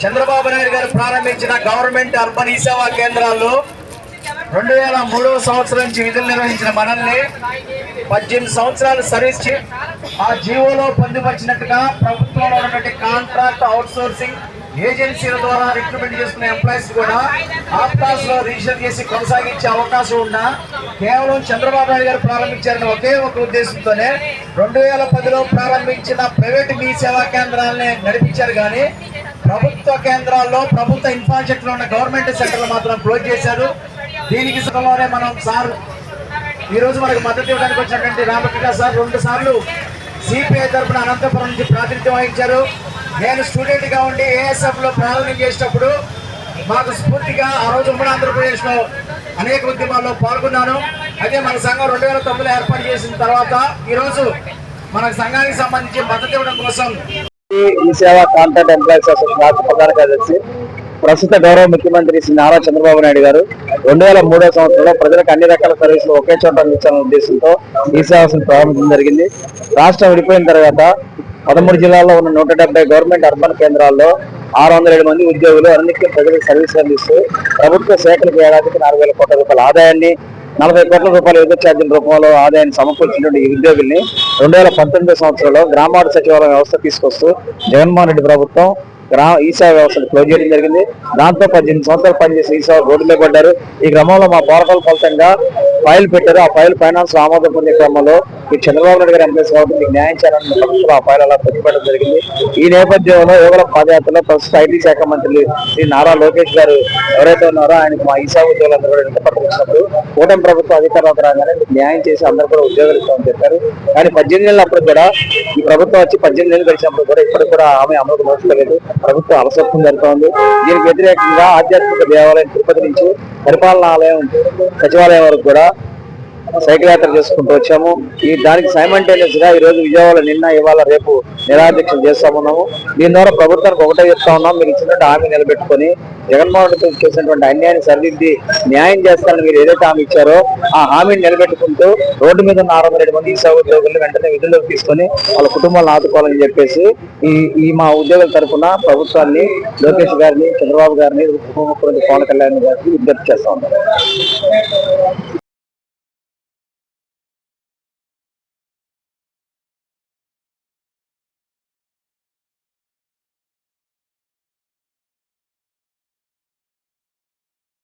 చంద్రబాబు నాయుడు గారు ప్రారంభించిన government urban ఈ సేవా కేంద్రాల్లో రెండు వేల మూడవ సంవత్సరం నుంచి విధులు నిర్వహించిన మనల్ని పద్దెనిమిది సంవత్సరాలు సర్వీస్ ఆ జీవోలో పొందుపరిచినట్టుగా ప్రభుత్వంలో ఉన్నటువంటి కాంట్రాక్ట్ అవుట్సోర్సింగ్ ఏజెన్సీల ద్వారా రిక్రూట్మెంట్ చేసుకునే ఎంప్లాయీస్ కూడా ఆప్టాస్లో రిజిస్టర్ చేసి కొనసాగించే అవకాశం ఉన్నా కేవలం చంద్రబాబు నాయుడు గారు ప్రారంభించారని ఒకే ఒక ఉద్దేశంతోనే రెండు వేల పదిలో ప్రారంభించిన ప్రైవేట్ మీ సేవా కేంద్రాలని నడిపించారు కానీ ప్రభుత్వ కేంద్రాల్లో ప్రభుత్వ ఇన్ఫ్రాస్ట్రక్చర్ ఉన్న గవర్నమెంట్ సెంటర్లు మాత్రం క్లోజ్ చేశారు. దీనికి సభలోనే మనం సార్ ఈరోజు మనకు మద్దతు ఇవ్వడానికి వచ్చినటువంటి రామకృష్ణ సార్ రెండు సార్లు సిపిఐ తరఫున అనంతపురం నుంచి ప్రాతినిధ్యం వహించారు. నేను స్టూడెంట్గా ఉండి ఏఎస్ఎఫ్లో ప్రారంభం చేసినప్పుడు మాకు స్ఫూర్తిగా ఆ రోజు ఉమ్మడి ఆంధ్రప్రదేశ్లో అనేక ఉద్యమాల్లో పాల్గొన్నాను. అదే మన సంఘం రెండు వేల తొమ్మిదిలో ఏర్పాటు చేసిన తర్వాత ఈరోజు మన సంఘానికి సంబంధించి మద్దతు ఇవ్వడం కోసం ఈ సేవా కాంట్రాక్ట్ ఎంప్లాయీస్ అసోసియేషన్ రాష్ట్ర ప్రధాన కార్యదర్శి ప్రస్తుత గౌరవ ముఖ్యమంత్రి శ్రీ నారా చంద్రబాబు నాయుడు గారు రెండు వేల మూడో సంవత్సరంలో ప్రజలకు అన్ని రకాల సర్వీసులు ఒకే చోట అందించాలనే ఉద్దేశంతో ఈ సేవను ప్రారంభించడం జరిగింది. రాష్ట్రం విడిపోయిన తర్వాత పదమూడు జిల్లాల్లో ఉన్న నూట డెబ్బై గవర్నమెంట్ అర్బన్ కేంద్రాల్లో ఆరు వందల ఏడు మంది ఉద్యోగులు అన్నిటికీ ప్రజలకు సర్వీసులు అందిస్తూ ప్రభుత్వ శాఖలకు ఏడాదికి నాలుగు వేల కోట్ల రూపాయల ఆదాయాన్ని నలభై కోట్ల రూపాయల విద్యుత్ ఛార్జీల రూపంలో ఆదాయాన్ని సమకూర్చినటువంటి ఈ ఉద్యోగుల్ని రెండు వేల పంతొమ్మిదో సంవత్సరంలో గ్రామాడు సచివాలయం వ్యవస్థ తీసుకొస్తూ జగన్మోహన్ రెడ్డి ప్రభుత్వం గ్రామ ఈ వ్యవస్థను క్లోజ్ చేయడం జరిగింది. దాంతో పద్దెనిమిది సంవత్సరాలు పనిచేసి ఈ సేవ రోడ్డులో పడ్డారు. ఈ క్రమంలో మా పోరాటాల ఫలితంగా ఫైల్ పెట్టారు. ఆ ఫైల్ ఫైనాన్స్ ఆమోదం పొందే క్రమంలో ఈ చంద్రబాబు నాయుడు గారు ఎంపీఎస్ కాబట్టి మీకు న్యాయం చేయాలని ప్రభుత్వం ఆ ఫైల్ అలా పెట్టుబడి జరిగింది. ఈ నేపథ్యంలో యువల పాదయాత్రలో ప్రస్తుత ఐటీ శాఖ మంత్రి శ్రీ నారా లోకేష్ గారు ఎవరైతే ఉన్నారో ఆయనకు మా ఈసా ఉద్యోగులందరూ కూడా ఇంత పట్టుకొచ్చినప్పుడు కూటమి ప్రభుత్వ అధికారంలోకి రాగానే న్యాయం చేసి అందరూ కూడా ఉద్యోగాలు ఇస్తామని చెప్పారు. కానీ పద్దెనిమిది నెలలు అప్పుడు కూడా ఈ ప్రభుత్వం వచ్చి పద్దెనిమిది నెలలు గడిచినప్పుడు కూడా ఇప్పటికి కూడా ఆమె అమలుకు నోచుకోలేదు ప్రభుత్వం అలసత్వం జరుగుతోంది దీనికి వ్యతిరేకంగా ఆధ్యాత్మిక దేవాలయం తిరుపతి నుంచి పరిపాలనాలయం సచివాలయం వరకు కూడా సైకిల్ యాత్ర చేసుకుంటూ వచ్చాము. ఈ దానికి సైమంటేనియస్గా ఈ రోజు విజయవాడ నిన్న ఇవాళ రేపు నిరాధ్యక్షం చేస్తా ఉన్నాము. దీని ద్వారా ప్రభుత్వానికి ఒకటే చెప్తా ఉన్నాం. మీరు ఇచ్చినట్టు హామీ నిలబెట్టుకొని జగన్మోహన్ రెడ్డి చేసినటువంటి అన్యాయాన్ని సరిదిద్ది న్యాయం చేస్తారని మీరు ఏదైతే హామీ ఇచ్చారో ఆ హామీని నిలబెట్టుకుంటూ రోడ్డు మీద ఉన్న ఆరు వందల ఏడు మంది ఈసా ఉద్యోగులు వెంటనే విధుల్లోకి తీసుకొని వాళ్ళ కుటుంబాలను ఆదుకోవాలని చెప్పేసి ఈ ఈ మా ఉద్యోగుల తరఫున ప్రభుత్వాన్ని లోకేష్ గారిని చంద్రబాబు గారిని ఉప ముఖ్యమంత్రి పవన్ కళ్యాణ్ గారికి విజ్ఞప్తి చేస్తా ఉన్నారు